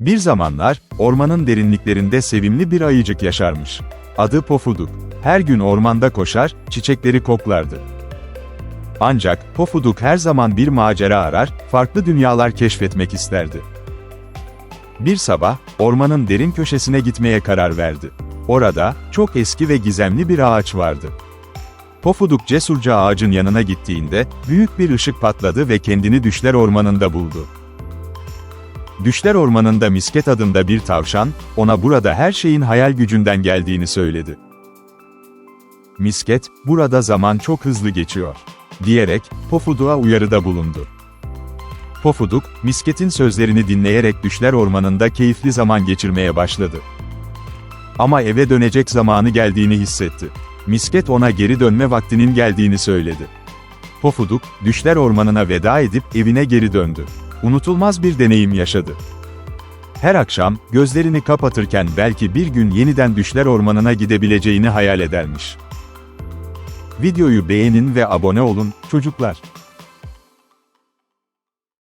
Bir zamanlar, ormanın derinliklerinde sevimli bir ayıcık yaşarmış. Adı Pofuduk. Her gün ormanda koşar, çiçekleri koklardı. Ancak, Pofuduk her zaman bir macera arar, farklı dünyalar keşfetmek isterdi. Bir sabah, ormanın derin köşesine gitmeye karar verdi. Orada, çok eski ve gizemli bir ağaç vardı. Pofuduk cesurca ağacın yanına gittiğinde, büyük bir ışık patladı ve kendini Düşler Ormanı'nda buldu. Düşler Ormanı'nda Misket adında bir tavşan, ona burada her şeyin hayal gücünden geldiğini söyledi. Misket, burada zaman çok hızlı geçiyor, diyerek, Pofuduk'a uyarıda bulundu. Pofuduk, Misket'in sözlerini dinleyerek Düşler Ormanı'nda keyifli zaman geçirmeye başladı. Ama eve dönecek zamanı geldiğini hissetti. Misket ona geri dönme vaktinin geldiğini söyledi. Pofuduk, Düşler Ormanı'na veda edip evine geri döndü. Unutulmaz bir deneyim yaşadı. Her akşam, gözlerini kapatırken belki bir gün yeniden Düşler Ormanı'na gidebileceğini hayal edermiş. Videoyu beğenin ve abone olun, çocuklar.